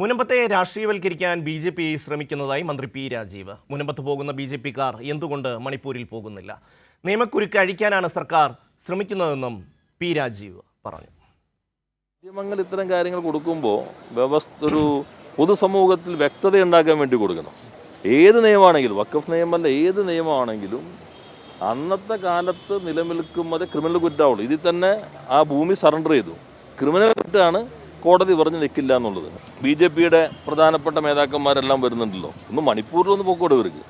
മുനമ്പത്തെ രാഷ്ട്രീയവൽക്കരിക്കാൻ B J P ശ്രമിക്കുന്നതായി മന്ത്രി പി രാജീവ്. മുനമ്പത്ത് പോകുന്ന ബി ജെ പിക്കാർ എന്തുകൊണ്ട് മണിപ്പൂരിൽ പോകുന്നില്ല? നിയമക്കുരുക്ക് അഴിക്കാനാണ് സർക്കാർ ശ്രമിക്കുന്നതെന്നും പി രാജീവ് പറഞ്ഞു. മാധ്യമങ്ങൾ ഇത്തരം കാര്യങ്ങൾ കൊടുക്കുമ്പോൾ വ്യവസ്ഥ ഒരു പൊതുസമൂഹത്തിൽ വ്യക്തത ഉണ്ടാക്കാൻ വേണ്ടി കൊടുക്കണം. ഏത് നിയമമാണെങ്കിലും വക്കഫ് നിയമമല്ല ഏത് നിയമമാണെങ്കിലും അന്നത്തെ കാലത്ത് നിലനിൽക്കുമ്പോൾ ക്രിമിനൽ കുറ്റമാവുള്ളൂ ഇതിൽ തന്നെ ആ ഭൂമി സറണ്ടർ ചെയ്തു. ക്രിമിനൽ കുറ്റമാണ് കോടതി പറഞ്ഞ് നിൽക്കില്ല എന്നുള്ളത്. ബി ജെ പിയുടെ പ്രധാനപ്പെട്ട നേതാക്കന്മാരെല്ലാം വരുന്നുണ്ടല്ലോ. ഒന്ന് മണിപ്പൂരിലൊന്ന് പോക്കോടെ ഇവർക്ക്.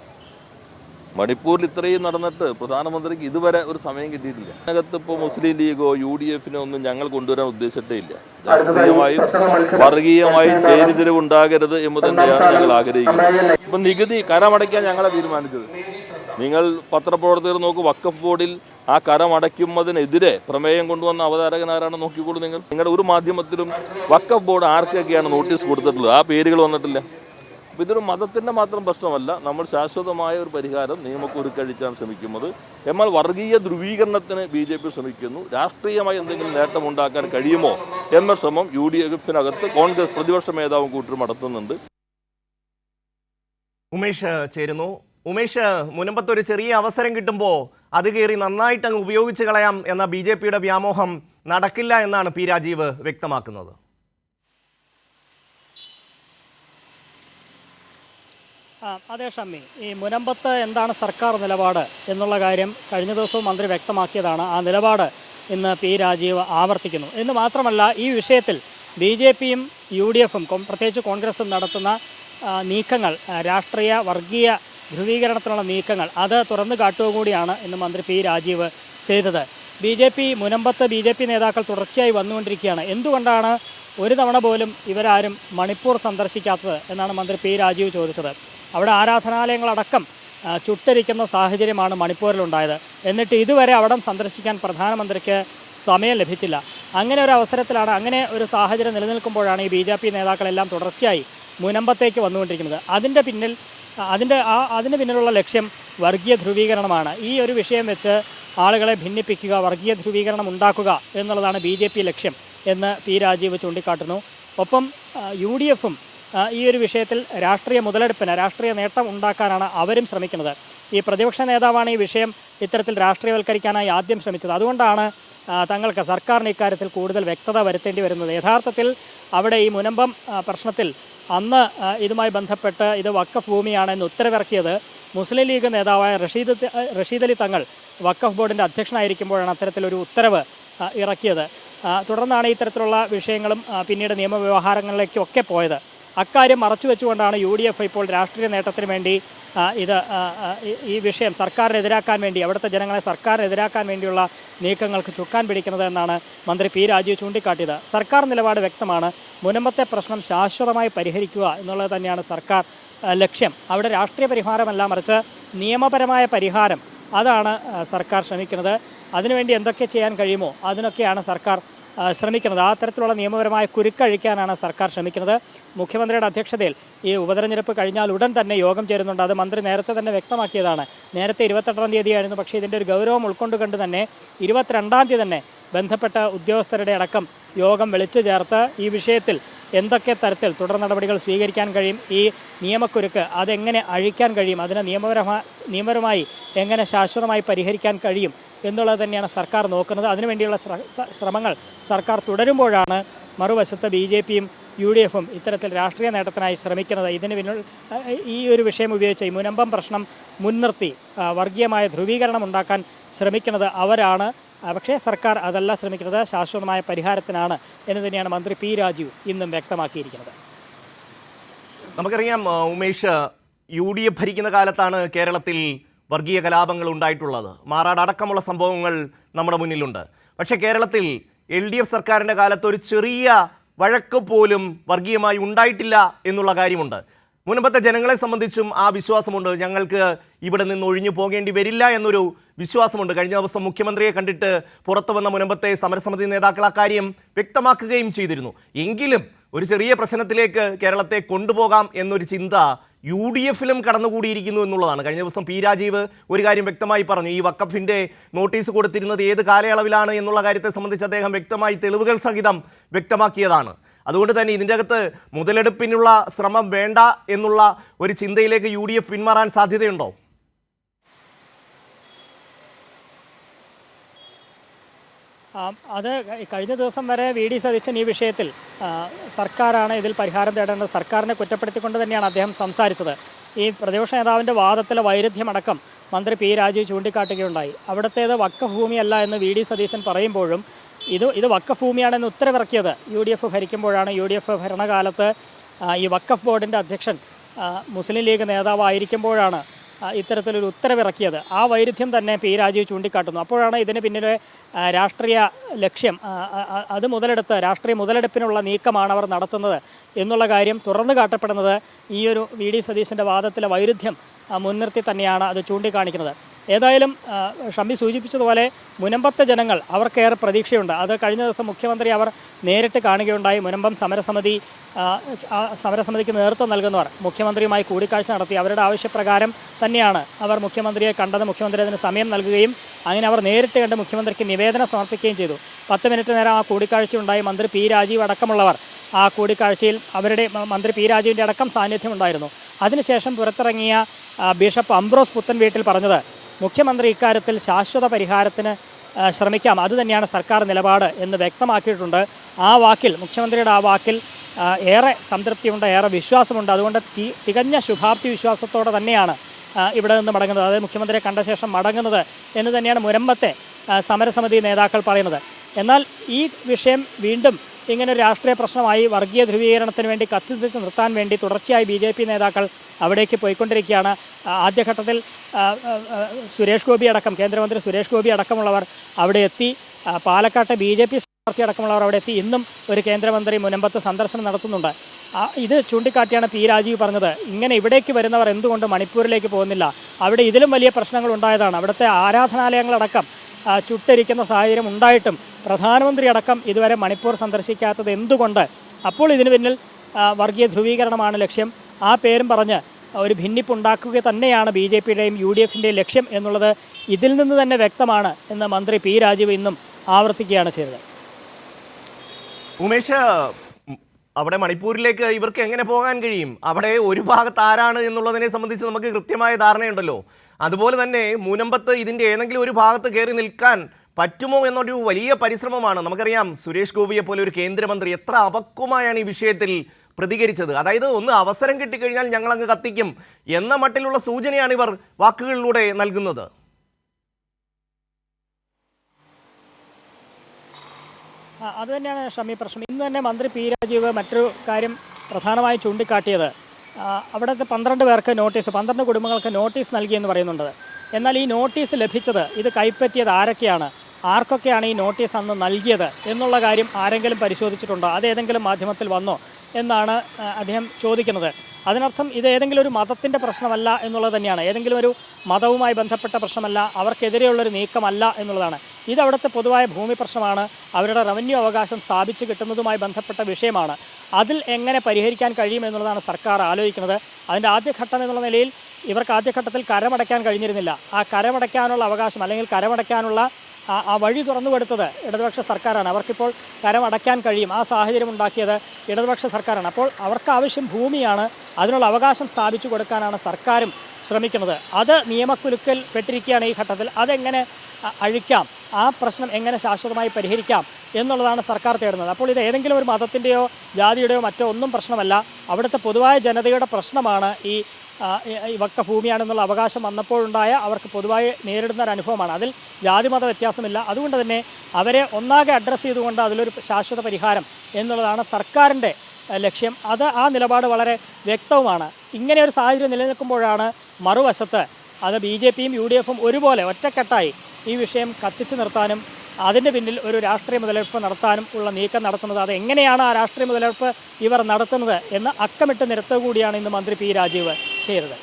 മണിപ്പൂരിൽ ഇത്രയും നടന്നിട്ട് പ്രധാനമന്ത്രിക്ക് ഇതുവരെ ഒരു സമയം കിട്ടിയിട്ടില്ല. അതിനകത്ത് ഇപ്പോൾ മുസ്ലിം ലീഗോ യു ഡി എഫിനോ ഒന്നും ഞങ്ങൾ കൊണ്ടുവരാൻ ഉദ്ദേശിച്ചിട്ടേ ഇല്ല. വർഗീയമായും ചേരിതിരിവ് ഉണ്ടാകരുത് എന്ന് തന്നെയാണ് ഞങ്ങൾ ആഗ്രഹിക്കുന്നത്. ഇപ്പം നികുതി കരമടയ്ക്കാൻ ഞങ്ങളെ തീരുമാനിച്ചത്. നിങ്ങൾ പത്രപ്രവർത്തകർ നോക്ക് വക്കഫ് ബോർഡിൽ ആ കരമടയ്ക്കുന്നതിനെതിരെ പ്രമേയം കൊണ്ടുവന്ന അവതാരകൻ ആരാണ് നോക്കിക്കോളൂ നിങ്ങൾ. നിങ്ങളുടെ ഒരു മാധ്യമത്തിലും വക്കഫ് ബോർഡ് ആർക്കൊക്കെയാണ് നോട്ടീസ് കൊടുത്തിട്ടുള്ളത്? ആ പേരുകൾ വന്നിട്ടില്ല. അപ്പോൾ ഇതൊരു മതത്തിന്റെ മാത്രം പ്രശ്നമല്ല നമ്മൾ ശാശ്വതമായ ഒരു പരിഹാരം നിയമക്കുരുക്കഴിക്കാൻ ശ്രമിക്കുന്നത്. എന്നാൽ വർഗീയ ധ്രുവീകരണത്തിന് ബി ജെ പി ശ്രമിക്കുന്നു. രാഷ്ട്രീയമായി എന്തെങ്കിലും നേട്ടമുണ്ടാക്കാൻ കഴിയുമോ എന്ന ശ്രമം യു ഡി എഫിനകത്ത് കോൺഗ്രസ് പ്രതിപക്ഷ മേധാവും കൂട്ടരും നടത്തുന്നുണ്ട്. ഉമേഷ് ചേരുന്നു. ഉമേഷ് മുനമ്പത്ത് ഒരു ചെറിയ അവസരം കിട്ടുമ്പോൾ അത് കയറി നന്നായിട്ട് അങ്ങ് ഉപയോഗിച്ച് കളയാം എന്ന ബി ജെ പിയുടെ വ്യാമോഹം നടക്കില്ല എന്നാണ് പി രാജീവ് വ്യക്തമാക്കുന്നത്. അതേ ഷമ്മി. ഈ മുനമ്പത്ത് എന്താണ് സർക്കാർ നിലപാട് എന്നുള്ള കാര്യം കഴിഞ്ഞ ദിവസവും മന്ത്രി വ്യക്തമാക്കിയതാണ്. ആ നിലപാട് ഇന്ന് പി രാജീവ് ആവർത്തിക്കുന്നു. എന്ന് മാത്രമല്ല ഈ വിഷയത്തിൽ ബി ജെ പിയും യു ഡി എഫും പ്രത്യേകിച്ച് കോൺഗ്രസും നടത്തുന്ന നീക്കങ്ങൾ രാഷ്ട്രീയ വർഗീയ ധ്രുവീകരണത്തിനുള്ള നീക്കങ്ങൾ. അത് തുറന്നു കാട്ടുക കൂടിയാണ് ഇന്ന് മന്ത്രി പി രാജീവ് ചെയ്തത്. ബി ജെ പി മുനമ്പത്ത് ബി ജെ പി നേതാക്കൾ തുടർച്ചയായി വന്നുകൊണ്ടിരിക്കുകയാണ്. എന്തുകൊണ്ടാണ് ഒരു തവണ പോലും ഇവരാരും മണിപ്പൂർ സന്ദർശിക്കാത്തത് എന്നാണ് മന്ത്രി പി രാജീവ് ചോദിച്ചത്. അവിടെ ആരാധനാലയങ്ങളടക്കം ചുട്ടരിക്കുന്ന സാഹചര്യമാണ് മണിപ്പൂരിലുണ്ടായത്. എന്നിട്ട് ഇതുവരെ അവിടം സന്ദർശിക്കാൻ പ്രധാനമന്ത്രിക്ക് സമയം ലഭിച്ചില്ല. അങ്ങനെ ഒരു അവസരത്തിലാണ് അങ്ങനെ ഒരു സാഹചര്യം നിലനിൽക്കുമ്പോഴാണ് ഈ ബി നേതാക്കളെല്ലാം തുടർച്ചയായി മുനമ്പത്തേക്ക് വന്നുകൊണ്ടിരിക്കുന്നത്. അതിന്റെ പിന്നിൽ അതിന്റെ ആ അതിന് പിന്നിലുള്ള ലക്ഷ്യം വർഗീയ ധ്രുവീകരണമാണ്. ഈ ഒരു വിഷയം വെച്ച് ആളുകളെ ഭിന്നിപ്പിക്കുക വർഗീയ ധ്രുവീകരണം ഉണ്ടാക്കുക എന്നുള്ളതാണ് ബി ജെ പി ലക്ഷ്യം എന്ന് പി രാജീവ് ചൂണ്ടിക്കാട്ടുന്നു. ഒപ്പം യു ഡി എഫും ഈ ഒരു വിഷയത്തിൽ രാഷ്ട്രീയ മുതലെടുപ്പിന് രാഷ്ട്രീയ നേട്ടം ഉണ്ടാക്കാനാണ് അവരും ശ്രമിക്കുന്നത്. ഈ പ്രതിപക്ഷ നേതാവാണ് ഈ വിഷയം ഇത്തരത്തിൽ രാഷ്ട്രീയവൽക്കരിക്കാനായി ആദ്യം ശ്രമിച്ചത്. അതുകൊണ്ടാണ് തങ്ങൾക്ക് സർക്കാരിന് ഇക്കാര്യത്തിൽ കൂടുതൽ വ്യക്തത വരുത്തേണ്ടി വരുന്നത്. യഥാർത്ഥത്തിൽ അവിടെ ഈ മുനമ്പം പ്രശ്നത്തിൽ അന്ന് ഇതുമായി ബന്ധപ്പെട്ട് ഇത് വക്കഫ് ഭൂമിയാണെന്ന് ഉത്തരവിറക്കിയത് മുസ്ലിം ലീഗ് നേതാവായ റഷീദ് റഷീദ് അലി തങ്ങൾ വക്കഫ് ബോർഡിന്റെ അധ്യക്ഷനായിരിക്കുമ്പോഴാണ് അത്തരത്തിലൊരു ഉത്തരവ് ഇറക്കിയത്. തുടർന്നാണ് ഇത്തരത്തിലുള്ള വിഷയങ്ങളും പിന്നീട് നിയമവ്യവഹാരങ്ങളിലേക്കൊക്കെ പോയത്. അക്കാര്യം മറച്ചു വെച്ചുകൊണ്ടാണ് യു ഡി എഫ് ഇപ്പോൾ രാഷ്ട്രീയ നേട്ടത്തിന് വേണ്ടി ഇത് ഈ- വിഷയം സർക്കാരിനെതിരാക്കാൻ വേണ്ടി അവിടുത്തെ ജനങ്ങളെ സർക്കാരിനെതിരാക്കാൻ വേണ്ടിയുള്ള നീക്കങ്ങൾക്ക് ചുക്കാൻ പിടിക്കുന്നത് എന്നാണ് മന്ത്രി പി രാജീവ് ചൂണ്ടിക്കാട്ടിയത്. സർക്കാർ നിലപാട് വ്യക്തമാണ്. മുനമ്പത്തെ പ്രശ്നം ശാശ്വതമായി പരിഹരിക്കുക എന്നുള്ളത് തന്നെയാണ് സർക്കാർ ലക്ഷ്യം. അവിടെ രാഷ്ട്രീയ പരിഹാരമല്ല മറിച്ച് നിയമപരമായ പരിഹാരം. അതാണ് സർക്കാർ ശ്രമിക്കുന്നത്. അതിനുവേണ്ടി എന്തൊക്കെ ചെയ്യാൻ കഴിയുമോ അതിനൊക്കെയാണ് സർക്കാർ ശ്രമിക്കുന്നത്. ആ തരത്തിലുള്ള നിയമപരമായ കുരുക്കഴിക്കാനാണ് സർക്കാർ ശ്രമിക്കുന്നത്. മുഖ്യമന്ത്രിയുടെ അധ്യക്ഷതയിൽ ഈ ഉപതെരഞ്ഞെടുപ്പ് കഴിഞ്ഞാൽ ഉടൻ തന്നെ യോഗം ചേരുന്നുണ്ട്. അത് മന്ത്രി നേരത്തെ തന്നെ വ്യക്തമാക്കിയതാണ്. നേരത്തെ ഇരുപത്തെട്ടാം തീയതിയായിരുന്നു. പക്ഷേ ഇതിന്റെ ഒരു ഗൗരവം ഉൾക്കൊണ്ടുകൊണ്ട് തന്നെ ഇരുപത്തിരണ്ടാം തീയതി തന്നെ ബന്ധപ്പെട്ട ഉദ്യോഗസ്ഥരുടെ അടക്കം യോഗം വിളിച്ചു ചേർത്ത് ഈ വിഷയത്തിൽ എന്തൊക്കെ തരത്തിൽ തുടർ നടപടികൾ സ്വീകരിക്കാൻ കഴിയും ഈ നിയമക്കുരുക്ക് അതെങ്ങനെ അഴിക്കാൻ കഴിയും അതിനെ നിയമപരമായി നിയമപരമായി എങ്ങനെ ശാശ്വതമായി പരിഹരിക്കാൻ കഴിയും എന്നുള്ളത് തന്നെയാണ് സർക്കാർ നോക്കുന്നത്. അതിനുവേണ്ടിയുള്ള ശ്ര- ശ്രമങ്ങൾ സർക്കാർ തുടരുമ്പോഴാണ് മറുവശത്ത് ബി ജെ പിയും യു ഡി എഫും ഇത്തരത്തിൽ രാഷ്ട്രീയ നേട്ടത്തിനായി ശ്രമിക്കുന്നത്. ഇതിന് പിന്നിൽ ഈ ഒരു വിഷയം ഉപയോഗിച്ച് ഈ മുനമ്പം പ്രശ്നം മുൻനിർത്തി വർഗീയമായ ധ്രുവീകരണം ഉണ്ടാക്കാൻ ശ്രമിക്കുന്നത് അവരാണ്. പക്ഷേ സർക്കാർ അതല്ല ശ്രമിക്കുന്നത് ശാശ്വതമായ പരിഹാരത്തിനാണ് എന്ന് തന്നെയാണ് മന്ത്രി പി രാജീവ് ഇന്നും വ്യക്തമാക്കിയിരിക്കുന്നത്. നമുക്കറിയാം ഉമേഷ് യു ഡി എഫ് ഭരിക്കുന്ന കാലത്താണ് കേരളത്തിൽ വർഗീയ കലാപങ്ങൾ ഉണ്ടായിട്ടുള്ളത്. മാറാട് അടക്കമുള്ള സംഭവങ്ങൾ നമ്മുടെ മുന്നിലുണ്ട്. പക്ഷേ കേരളത്തിൽ എൽ ഡി എഫ് സർക്കാരിന്റെ കാലത്ത് ഒരു ചെറിയ വഴക്ക് പോലും വർഗീയമായി ഉണ്ടായിട്ടില്ല എന്നുള്ള കാര്യമുണ്ട്. മുൻപത്തെ ജനങ്ങളെ സംബന്ധിച്ചും ആ വിശ്വാസമുണ്ട്. ഞങ്ങൾക്ക് ഇവിടെ നിന്ന് ഒഴിഞ്ഞു പോകേണ്ടി വരില്ല എന്നൊരു വിശ്വാസമുണ്ട്. കഴിഞ്ഞ ദിവസം മുഖ്യമന്ത്രിയെ കണ്ടിട്ട് പുറത്തു വന്ന മുനമ്പത്തെ സമരസമിതി നേതാക്കൾ ആ കാര്യം വ്യക്തമാക്കുകയും ചെയ്തിരുന്നു. എങ്കിലും ഒരു ചെറിയ പ്രശ്നത്തിലേക്ക് കേരളത്തെ കൊണ്ടുപോകാം എന്നൊരു ചിന്ത യു ഡി എഫിലും കടന്നുകൂടിയിരിക്കുന്നു എന്നുള്ളതാണ്. കഴിഞ്ഞ ദിവസം പി രാജീവ് ഒരു കാര്യം വ്യക്തമായി പറഞ്ഞു. ഈ വക്കഫിന്റെ നോട്ടീസ് കൊടുത്തിരുന്നത് ഏത് കാലയളവിലാണ് എന്നുള്ള കാര്യത്തെ സംബന്ധിച്ച് അദ്ദേഹം വ്യക്തമായി തെളിവുകൾ സഹിതം വ്യക്തമാക്കിയതാണ്. അതുകൊണ്ട് തന്നെ ഇതിന്റെ അകത്ത് മുതലെടുപ്പിനുള്ള ശ്രമം വേണ്ട എന്നുള്ള ഒരു ചിന്തയിലേക്ക് യു പിന്മാറാൻ സാധ്യതയുണ്ടോ? അത് കഴിഞ്ഞ ദിവസം വരെ വി ഡി സതീശൻ ഈ വിഷയത്തിൽ സർക്കാരാണ് ഇതിൽ പരിഹാരം തേടേണ്ടത്. സർക്കാരിനെ കുറ്റപ്പെടുത്തിക്കൊണ്ട് തന്നെയാണ് അദ്ദേഹം സംസാരിച്ചത്. ഈ പ്രതിപക്ഷ നേതാവിന്റെ വാദത്തിലെ വൈരുദ്ധ്യമടക്കം മന്ത്രി പി രാജീവ് ചൂണ്ടിക്കാട്ടുകയുണ്ടായി. അവിടുത്തേത് വക്കഭൂമിയല്ല എന്ന് വി ഡി സതീശൻ പറയുമ്പോഴും ഇത് ഇത് വക്കഭൂമിയാണെന്ന് ഉത്തരവിറക്കിയത് യു ഡി എഫ് ഭരിക്കുമ്പോഴാണ്. യു ഡി എഫ് ഭരണകാലത്ത് ഈ വക്കഫ് ബോർഡിന്റെ അധ്യക്ഷൻ മുസ്ലിം ലീഗ് നേതാവായിരിക്കുമ്പോഴാണ് ഇത്തരത്തിലൊരു ഉത്തരവിറക്കിയത്. ആ വൈരുദ്ധ്യം തന്നെ പി രാജീവ് ചൂണ്ടിക്കാട്ടുന്നു. അപ്പോഴാണ് ഇതിന് പിന്നിലെ രാഷ്ട്രീയ ലക്ഷ്യം അത് മുതലെടുത്ത് രാഷ്ട്രീയ മുതലെടുപ്പിനുള്ള നീക്കമാണ് അവർ നടത്തുന്നത് എന്നുള്ള കാര്യം തുറന്നു കാട്ടപ്പെടുന്നത് ഈ ഒരു വി ഡി സതീശന്റെ വാദത്തിലെ വൈരുദ്ധ്യം മുൻനിർത്തി തന്നെയാണ് അത് ചൂണ്ടിക്കാണിക്കുന്നത്. ഏതായാലും ഷമ്മി സൂചിപ്പിച്ചതുപോലെ മുനമ്പത്തെ ജനങ്ങൾ അവർക്കേറെ പ്രതീക്ഷയുണ്ട്. അത് കഴിഞ്ഞ ദിവസം മുഖ്യമന്ത്രി അവർ നേരിട്ട് കാണുകയുണ്ടായി. മുനമ്പം സമരസമിതി സമരസമിതിക്ക് നേതൃത്വം നൽകുന്നവർ മുഖ്യമന്ത്രിയുമായി കൂടിക്കാഴ്ച നടത്തി. അവരുടെ ആവശ്യപ്രകാരം തന്നെയാണ് അവർ മുഖ്യമന്ത്രിയെ കണ്ടത്. മുഖ്യമന്ത്രി അതിന് സമയം നൽകുകയും അങ്ങനെ അവർ നേരിട്ട് കണ്ട് മുഖ്യമന്ത്രിക്ക് നിവേദനം സമർപ്പിക്കുകയും ചെയ്തു. പത്ത് മിനിറ്റ് നേരം ആ കൂടിക്കാഴ്ച ഉണ്ടായി. മന്ത്രി പി രാജീവ് അടക്കമുള്ളവർ ആ കൂടിക്കാഴ്ചയിൽ അവരുടെ മന്ത്രി പി രാജീവിന്റെ അടക്കം സാന്നിധ്യം ഉണ്ടായിരുന്നു. അതിനുശേഷം പുറത്തിറങ്ങിയ ബിഷപ്പ് അംബ്രോസ് പുത്തൻ വീട്ടിൽ പറഞ്ഞത് മുഖ്യമന്ത്രി ഇക്കാര്യത്തിൽ ശാശ്വത പരിഹാരത്തിന് ശ്രമിക്കാം. അതുതന്നെയാണ് സർക്കാർ നിലപാട് എന്ന് വ്യക്തമാക്കിയിട്ടുണ്ട്. ആ വാക്കിൽ മുഖ്യമന്ത്രിയുടെ ആ വാക്കിൽ ഏറെ സംതൃപ്തിയുണ്ട് ഏറെ വിശ്വാസമുണ്ട്. അതുകൊണ്ട് തി- തികഞ്ഞ ശുഭാപ്തി വിശ്വാസത്തോടെ തന്നെയാണ് ഇവിടെ നിന്ന് മടങ്ങുന്നത്. അതായത് മുഖ്യമന്ത്രിയെ കണ്ട ശേഷം മടങ്ങുന്നത് എന്ന് തന്നെയാണ് മുരമ്പത്തെ സമരസമിതി നേതാക്കൾ പറയുന്നത്. എന്നാൽ ഈ വിഷയം വീണ്ടും ഇങ്ങനെ രാഷ്ട്രീയ പ്രശ്നമായി വർഗീയ ധ്രുവീകരണത്തിന് വേണ്ടി കത്തിച്ച് നിർത്താൻ വേണ്ടി തുടർച്ചയായി ബി ജെ പി നേതാക്കൾ അവിടേക്ക് പോയിക്കൊണ്ടിരിക്കുകയാണ്. ആദ്യഘട്ടത്തിൽ സുരേഷ് ഗോപി അടക്കം കേന്ദ്രമന്ത്രി സുരേഷ് ഗോപി അടക്കമുള്ളവർ അവിടെ എത്തി. പാലക്കാട്ടെ ബി ജെ പി സ്ഥാനാർത്ഥി അടക്കമുള്ളവർ അവിടെ എത്തി. ഇന്നും ഒരു കേന്ദ്രമന്ത്രി മുനമ്പത്ത് സന്ദർശനം നടത്തുന്നുണ്ട്. ഇത് ചൂണ്ടിക്കാട്ടിയാണ് പി രാജീവ് പറഞ്ഞത്. ഇങ്ങനെ ഇവിടേക്ക് വരുന്നവർ എന്തുകൊണ്ട് മണിപ്പൂരിലേക്ക് പോകുന്നില്ല? അവിടെ ഇതിലും വലിയ പ്രശ്നങ്ങൾ ഉണ്ടായതാണ്. അവിടുത്തെ ആരാധനാലയങ്ങളടക്കം ചുട്ടരിക്കുന്ന സാഹചര്യം ഉണ്ടായിട്ടും പ്രധാനമന്ത്രി അടക്കം ഇതുവരെ മണിപ്പൂർ സന്ദർശിക്കാത്തത് എന്തുകൊണ്ട്? അപ്പോൾ ഇതിനു പിന്നിൽ വർഗീയ ധ്രുവീകരണമാണ് ലക്ഷ്യം. ആ പേരും പറഞ്ഞ് ഒരു ഭിന്നിപ്പുണ്ടാക്കുക തന്നെയാണ് ബി ജെ പിയുടെയും യു ഡി എഫിന്റെയും ലക്ഷ്യം എന്നുള്ളത് ഇതിൽ നിന്ന് തന്നെ വ്യക്തമാണ് എന്ന് മന്ത്രി പി രാജീവ് ഇന്നും ആവർത്തിക്കുകയാണ് ചെയ്തത്. ഉമേഷ് അവിടെ മണിപ്പൂരിലേക്ക് ഇവർക്ക് എങ്ങനെ പോകാൻ കഴിയും? അവിടെ ഒരു ഭാഗത്ത് ആരാണ് എന്നുള്ളതിനെ സംബന്ധിച്ച് നമുക്ക് കൃത്യമായ ധാരണയുണ്ടല്ലോ. അതുപോലെ തന്നെ മൂനമ്പത്ത് ഇതിന്റെ ഏതെങ്കിലും ഒരു ഭാഗത്ത് കയറി നിൽക്കാൻ പറ്റുമോ എന്നൊരു വലിയ പരിശ്രമമാണ്. നമുക്കറിയാം സുരേഷ് ഗോപിയെ പോലെ ഒരു കേന്ദ്രമന്ത്രി എത്ര അപക്വമായാണ് ഈ വിഷയത്തിൽ പ്രതികരിച്ചത്. അതായത് ഒന്ന് അവസരം കിട്ടിക്കഴിഞ്ഞാൽ ഞങ്ങൾ അങ്ങ് കത്തിക്കും എന്ന മട്ടിലുള്ള സൂചനയാണ് ഇവർ വാക്കുകളിലൂടെ നൽകുന്നത്. അത് തന്നെയാണ് ഷമി പ്രശ്നം. ഇന്ന് തന്നെ മന്ത്രി പി രാജീവ് മറ്റൊരു കാര്യം പ്രധാനമായി ചൂണ്ടിക്കാട്ടിയത്. അവിടുത്തെ പന്ത്രണ്ട് പേർക്ക് നോട്ടീസ് പന്ത്രണ്ട് കുടുംബങ്ങൾക്ക് നോട്ടീസ് നൽകിയെന്ന് പറയുന്നുണ്ട്. എന്നാൽ ഈ നോട്ടീസ് ലഭിച്ചത് ഇത് കൈപ്പറ്റിയത് ആരൊക്കെയാണ്? ആർക്കൊക്കെയാണ് ഈ നോട്ടീസ് അന്ന് നൽകിയത് എന്നുള്ള കാര്യം ആരെങ്കിലും പരിശോധിച്ചിട്ടുണ്ടോ? അത് ഏതെങ്കിലും മാധ്യമത്തിൽ വന്നോ? എന്നാണ് അദ്ദേഹം ചോദിക്കുന്നത്. അതിനർത്ഥം ഇത് ഏതെങ്കിലും ഒരു മതത്തിന്റെ പ്രശ്നമല്ല എന്നുള്ളത് തന്നെയാണ്. ഏതെങ്കിലും ഒരു മതവുമായി ബന്ധപ്പെട്ട പ്രശ്നമല്ല അവർക്കെതിരെയുള്ളൊരു നീക്കമല്ല എന്നുള്ളതാണ്. ഇത് അവിടുത്തെ പൊതുവായ ഭൂമി പ്രശ്നമാണ് അവരുടെ റവന്യൂ അവകാശം സ്ഥാപിച്ച് കിട്ടുന്നതുമായി ബന്ധപ്പെട്ട വിഷയമാണ്. അതിൽ എങ്ങനെ പരിഹരിക്കാൻ കഴിയും എന്നുള്ളതാണ് സർക്കാർ ആലോചിക്കുന്നത്. അതിന്റെ ആദ്യഘട്ടം എന്നുള്ള നിലയിൽ ഇവർക്ക് ആദ്യഘട്ടത്തിൽ കരമടയ്ക്കാൻ കഴിഞ്ഞിരുന്നില്ല. ആ കരമടയ്ക്കാനുള്ള അവകാശം അല്ലെങ്കിൽ കരമടയ്ക്കാനുള്ള ആ വഴി തുറന്നു കൊടുത്തത് ഇടതുപക്ഷ സർക്കാരാണ്. അവർക്കിപ്പോൾ കരം അടയ്ക്കാൻ കഴിയും. ആ സാഹചര്യം ഉണ്ടാക്കിയത് ഇടതുപക്ഷ സർക്കാരാണ്. അപ്പോൾ അവർക്ക് ആവശ്യം ഭൂമിയാണ്. അതിനുള്ള അവകാശം സ്ഥാപിച്ചു കൊടുക്കാനാണ് സർക്കാരും ശ്രമിക്കുന്നത്. അത് നിയമക്കുലുക്കൽ പെട്ടിരിക്കുകയാണ് ഈ ഘട്ടത്തിൽ. അതെങ്ങനെ അഴിക്കാം? ആ പ്രശ്നം എങ്ങനെ ശാശ്വതമായി പരിഹരിക്കാം എന്നുള്ളതാണ് സർക്കാർ തേടുന്നത്. അപ്പോൾ ഇത് ഏതെങ്കിലും ഒരു മതത്തിന്റെയോ ജാതിയുടെയോ മറ്റോ ഒന്നും പ്രശ്നമല്ല. അവിടുത്തെ പൊതുവായ ജനതയുടെ പ്രശ്നമാണ് ഈ വക്ക ഭൂമിയാണെന്നുള്ള അവകാശം വന്നപ്പോഴുണ്ടായ അവർക്ക് പൊതുവായി നേരിടുന്ന ഒരു അനുഭവമാണ്. അതിൽ ജാതിമത വ്യത്യാസമില്ല. അതുകൊണ്ട് തന്നെ അവരെ ഒന്നാകെ അഡ്രസ്സ് ചെയ്തുകൊണ്ട് അതിലൊരു ശാശ്വത പരിഹാരം എന്നുള്ളതാണ് സർക്കാരിന്റെ ലക്ഷ്യം. അത് ആ നിലപാട് വളരെ വ്യക്തവുമാണ്. ഇങ്ങനെ ഒരു സാഹചര്യം നിലനിൽക്കുമ്പോഴാണ് മറുവശത്ത് അത് ബി ജെ പിയും യു ഡി എഫും ഒരുപോലെ ഒറ്റക്കെട്ടായി ഈ വിഷയം കത്തിച്ചു നിർത്താനും അതിന്റെ പിന്നിൽ ഒരു രാഷ്ട്രീയ മുതലെടുപ്പ് നടത്താനും ഉള്ള നീക്കം നടത്തുന്നത് അത് എങ്ങനെയാണ് ആ രാഷ്ട്രീയ മുതലെടുപ്പ് ഇവർ നടത്തുന്നത് എന്ന് അക്കമിട്ട് നിരത്തുക കൂടിയാണ് ഇന്ന് മന്ത്രി പി രാജീവ് ചെയ്തത്.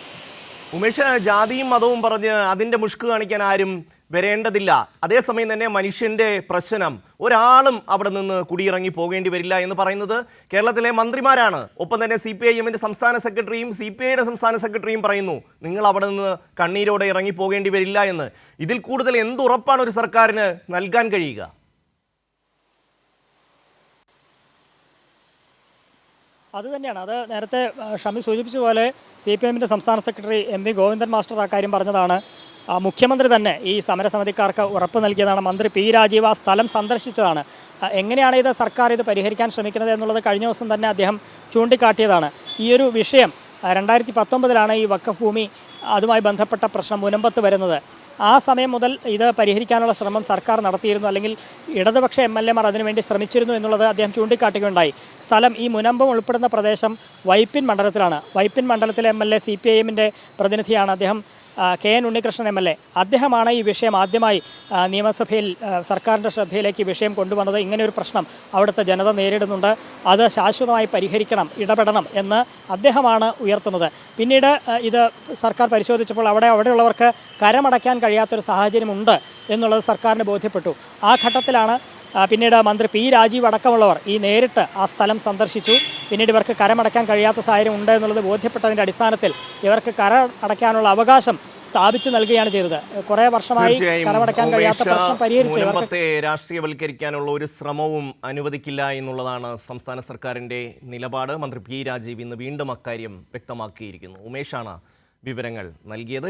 ഉമേഷ് ജാതിയും മതവും പറഞ്ഞ് അതിന്റെ മുഷ്ക് കാണിക്കാൻ ആരും വരേണ്ടതില്ല. അതേസമയം തന്നെ മനുഷ്യന്റെ പ്രശ്നം ഒരാളും അവിടെ നിന്ന് കുടിയിറങ്ങി പോകേണ്ടി വരില്ല എന്ന് പറയുന്നത് കേരളത്തിലെ മന്ത്രിമാരാണ്. ഒപ്പം തന്നെ സി പി ഐ എമ്മിന്റെ സംസ്ഥാന സെക്രട്ടറിയും സി പി ഐയുടെ സംസ്ഥാന സെക്രട്ടറിയും പറയുന്നു നിങ്ങൾ അവിടെ നിന്ന് കണ്ണീരോടെ ഇറങ്ങി പോകേണ്ടി വരില്ല എന്ന്. ഇതിൽ കൂടുതൽ എന്തുറപ്പാണ് ഒരു സർക്കാരിന് നൽകാൻ കഴിയുക? അത് തന്നെയാണ്. അത് നേരത്തെ ഷമി സൂചിപ്പിച്ച പോലെ സി പി എമ്മിന്റെ സംസ്ഥാന secretary M V Govindan master ആ കാര്യം പറഞ്ഞതാണ്. മുഖ്യമന്ത്രി തന്നെ ഈ സമരസമിതിക്കാർക്ക് ഉറപ്പ് നൽകിയതാണ്. മന്ത്രി പി രാജീവ് ആ സ്ഥലം സന്ദർശിച്ചതാണ്. എങ്ങനെയാണ് ഇത് സർക്കാർ ഇത് പരിഹരിക്കാൻ ശ്രമിക്കുന്നത് എന്നുള്ളത് കഴിഞ്ഞ ദിവസം തന്നെ അദ്ദേഹം ചൂണ്ടിക്കാട്ടിയതാണ്. ഈ ഒരു വിഷയം രണ്ടായിരത്തി പത്തൊമ്പതിലാണ് ഈ വക്കഫ് ഭൂമി അതുമായി ബന്ധപ്പെട്ട പ്രശ്നം മുനമ്പത്ത് വരുന്നത്. ആ സമയം മുതൽ ഇത് പരിഹരിക്കാനുള്ള ശ്രമം സർക്കാർ നടത്തിയിരുന്നു. അല്ലെങ്കിൽ ഇടതുപക്ഷ എം എൽ എമാർ അതിനുവേണ്ടി ശ്രമിച്ചിരുന്നു എന്നുള്ളത് അദ്ദേഹം ചൂണ്ടിക്കാട്ടുകയുണ്ടായി സ്ഥലം ഈ മുനമ്പം ഉൾപ്പെടുന്ന പ്രദേശം വൈപ്പിൻ മണ്ഡലത്തിലാണ്. വൈപ്പിൻ മണ്ഡലത്തിലെ M L A C P I എമ്മിന്റെ പ്രതിനിധിയാണ് അദ്ദേഹം K N Unnikrishnan M L A. അദ്ദേഹമാണ് ഈ വിഷയം ആദ്യമായി നിയമസഭയിൽ സർക്കാരിന്റെ ശ്രദ്ധയിലേക്ക് ഈ വിഷയം കൊണ്ടുവന്നത്. ഇങ്ങനെ ഒരു പ്രശ്നം അവിടുത്തെ ജനത നേരിടുന്നുണ്ട്. അത് ശാശ്വതമായി പരിഹരിക്കണം ഇടപെടണം എന്ന് അദ്ദേഹമാണ് ഉയർത്തുന്നത്. പിന്നീട് ഇത് സർക്കാർ പരിശോധിച്ചപ്പോൾ അവിടെ അവിടെയുള്ളവർക്ക് കരമടയ്ക്കാൻ കഴിയാത്തൊരു സാഹചര്യമുണ്ട് എന്നുള്ളത് സർക്കാരിന് ബോധ്യപ്പെട്ടു. ആ ഘട്ടത്തിലാണ് പിന്നീട് മന്ത്രി പി രാജീവ് അടക്കമുള്ളവർ ഈ നേരിട്ട് ആ സ്ഥലം സന്ദർശിച്ചു. പിന്നീട് ഇവർക്ക് കരമടയ്ക്കാൻ കഴിയാത്ത സാഹചര്യം ഉണ്ട് എന്നുള്ളത് ബോധ്യപ്പെട്ടതിന്റെ അടിസ്ഥാനത്തിൽ ഇവർക്ക് കര അടയ്ക്കാനുള്ള അവകാശം സ്ഥാപിച്ചു നൽകുകയാണ് ചെയ്തത്. കുറെ വർഷമായി കരമടയ്ക്കാൻ കഴിയാത്ത പ്രശ്നം പരിഹരിച്ചു രാഷ്ട്രീയവൽക്കരിക്കാനുള്ള ഒരു ശ്രമവും അനുവദിക്കില്ല എന്നുള്ളതാണ് സംസ്ഥാന സർക്കാരിന്റെ നിലപാട്. മന്ത്രി പി രാജീവ് ഇന്ന് വീണ്ടും അക്കാര്യം വ്യക്തമാക്കിയിരിക്കുന്നു. ഉമേഷാണ് വിവരങ്ങൾ നൽകിയത്.